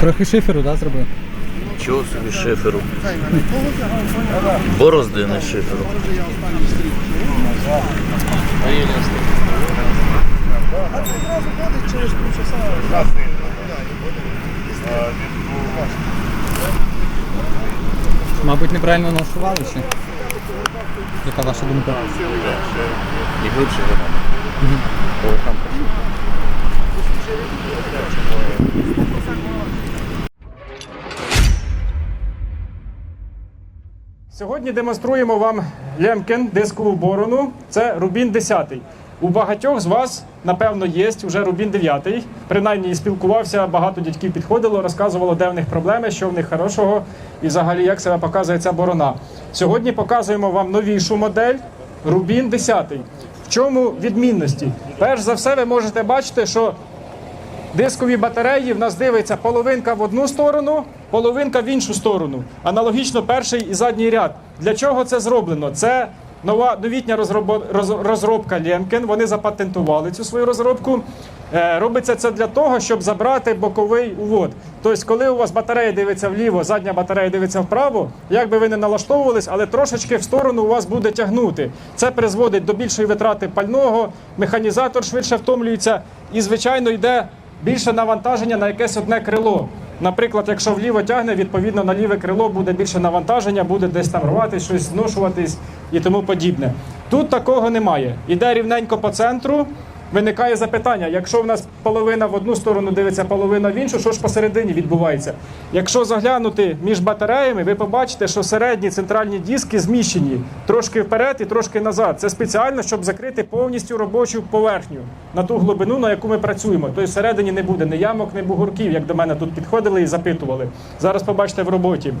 Трохи шиферу, да, зробив? Чого собі шиферу? Бороздини шиферу. Мабуть, неправильно налаштували ще. Яка ваша думка? І глибше воно. Сьогодні демонструємо вам Лемкен дискову борону. Це Рубін 10. У багатьох з вас, напевно, є вже Рубін 9. Принаймні спілкувався, багато дядьків підходило, розказувало, де в них проблеми, що в них хорошого і взагалі як себе показує ця борона. Сьогодні показуємо вам новішу модель Рубін 10. В чому відмінності? Перш за все, ви можете бачити, що Дискові батареї в нас дивиться половинка в одну сторону, половинка в іншу сторону. Аналогічно перший і задній ряд. Для чого це зроблено? Це нова новітня розробка Ленкен. Вони запатентували цю свою розробку. Е, робиться це для того, щоб забрати боковий увод. Тобто, коли у вас батарея дивиться вліво, задня батарея дивиться вправо, як би ви не налаштовувались, але трошечки в сторону у вас буде тягнути. Це призводить до більшої витрати пального, механізатор швидше втомлюється і, звичайно, йде більше навантаження на якесь одне крило. Наприклад, якщо вліво тягне, відповідно на ліве крило буде більше навантаження, буде десь там рватись, щось зношуватись і тому подібне. Тут такого немає. Іде рівненько по центру. Виникає запитання: якщо в нас половина в одну сторону дивиться, половина в іншу, що ж посередині відбувається? Якщо заглянути між батареями, ви побачите, що середні центральні диски зміщені трошки вперед і трошки назад. Це спеціально, щоб закрити повністю робочу поверхню на ту глибину, на яку ми працюємо. Тобто всередині не буде ні ямок, ні бугорків, як до мене тут підходили і запитували. Зараз побачите в роботі.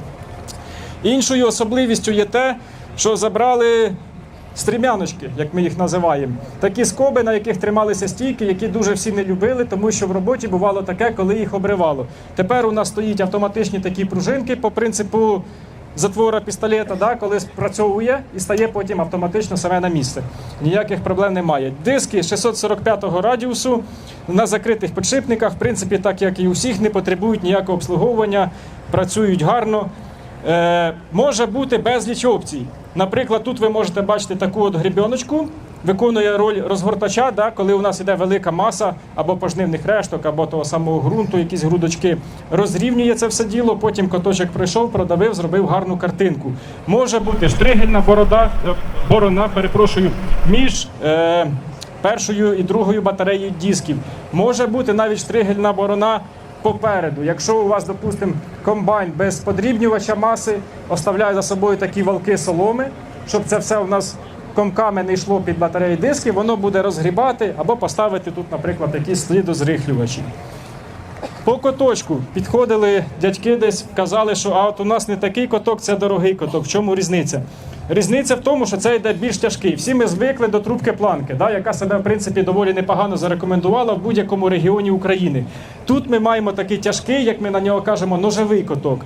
Іншою особливістю є те, що забрали стрімяночки, як ми їх називаємо. Такі скоби, на яких трималися стійки, які дуже всі не любили, тому що в роботі бувало таке, коли їх обривало. Тепер у нас стоїть автоматичні такі пружинки по принципу затвора пістолета, да, коли спрацьовує і стає потім автоматично саме на місце. Ніяких проблем немає. Диски 645 радіусу на закритих підшипниках, в принципі, так як і у всіх, не потребують ніякого обслуговування, працюють гарно. Е, може бути безліч опцій. Наприклад, тут ви можете бачити таку от грібіночку, виконує роль розгортача, да, коли у нас іде велика маса або пожнивних решток, або того самого ґрунту, якісь грудочки. Розрівнює це все діло, потім коточок прийшов, продавив, зробив гарну картинку. Може бути штригельна борода, е, борона, перепрошую, між. Е, Першою і другою батареєю дисків. Може бути навіть штригельна борона попереду. Якщо у вас, допустимо, комбайн без подрібнювача маси, оставляє за собою такі валки соломи, щоб це все у нас комками не йшло під батареї дисків, воно буде розгрібати або поставити тут, наприклад, якісь слідозрихлювачі. По коточку підходили дядьки десь, казали, що а от у нас не такий коток, це дорогий коток. В чому різниця? Різниця в тому, що це йде більш тяжкий. Всі ми звикли до трубки планки, да, яка себе в принципі доволі непогано зарекомендувала в будь-якому регіоні України. Тут ми маємо такий тяжкий, як ми на нього кажемо, ножовий коток.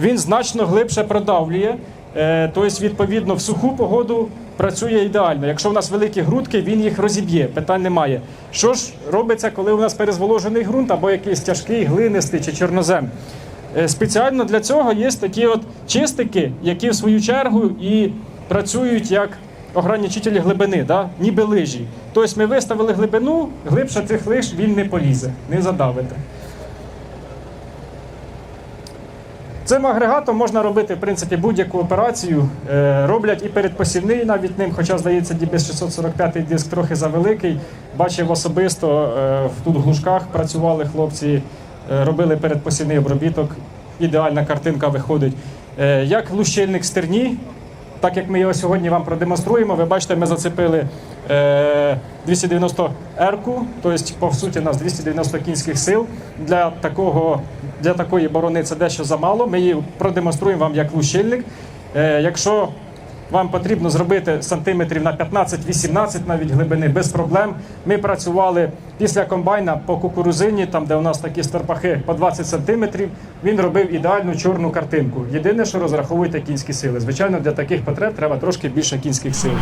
Він значно глибше продавлює. Е, Тобто, відповідно, в суху погоду працює ідеально. Якщо у нас великі грудки, він їх розіб'є, питань немає. Що ж робиться, коли у нас перезволожений ґрунт або якийсь тяжкий, глинистий чи чорнозем? Е, Спеціально для цього є такі от чистики, які в свою чергу і працюють як ограничителі глибини, да? ніби лижі. Тобто ми виставили глибину, глибше цих лиж він не полізе, не задавите. Цим агрегатом можна робити в принципі будь-яку операцію. Е, роблять і передпосівний навіть ним, хоча здається, DBS 645 диск трохи завеликий. Бачив особисто е, в тут глушках працювали хлопці, робили передпосівний обробіток. Ідеальна картинка виходить. Е, як лущильник стерні, так як ми його сьогодні вам продемонструємо, ви бачите, ми зацепили е, 290 ерку, тобто, по суті, у нас 290 кінських сил. Для, такого, для такої борони це дещо замало. Ми її продемонструємо вам як лущильник. Е, якщо вам потрібно зробити сантиметрів на 15-18 навіть глибини без проблем. Ми працювали після комбайна по кукурузині, там де у нас такі старпахи по 20 сантиметрів. Він робив ідеальну чорну картинку. Єдине, що розраховуйте кінські сили. Звичайно, для таких потреб треба трошки більше кінських сил.